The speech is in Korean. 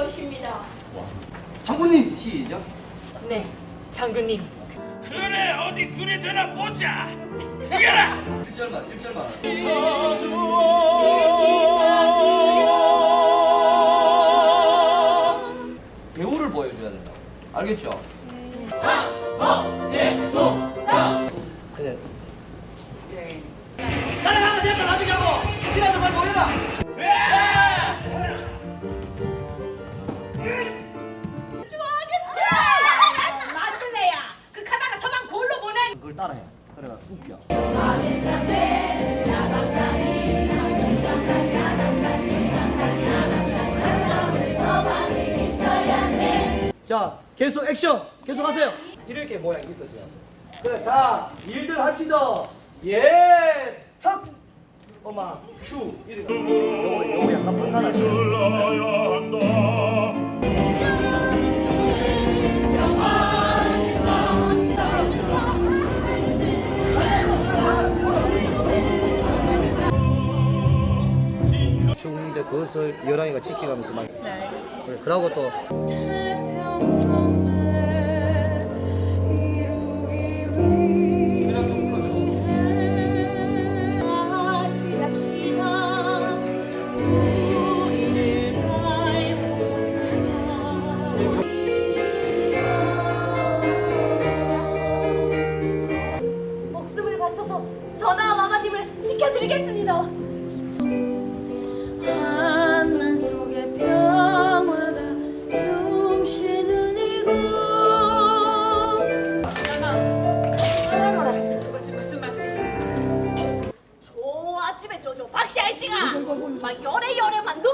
것입니다. 장군님 시작. 네, 장군님. 그래 어디 그리 되나 보자 죽여라 1절만 1절만. 배우를 보여줘야 된다. 알겠죠? 그 그걸 따라해. 그래가 웃겨. 자, 계속 액션. 계속 하세요. 이렇게 모양 있어져. 그래, 자, 일들 합시다. 예, 척. 어마, 슈. 이렇게. 요거 약간 바꿔놨어요. 중인데 그것을 여랑이가 지켜가면서 막. 네, 알겠습니다. 그래, 그러고 또 목숨을 바쳐서 전하와 마마님을 지켜드리겠습니다. 저저 박씨 아저씨가 막 열에 열에만 누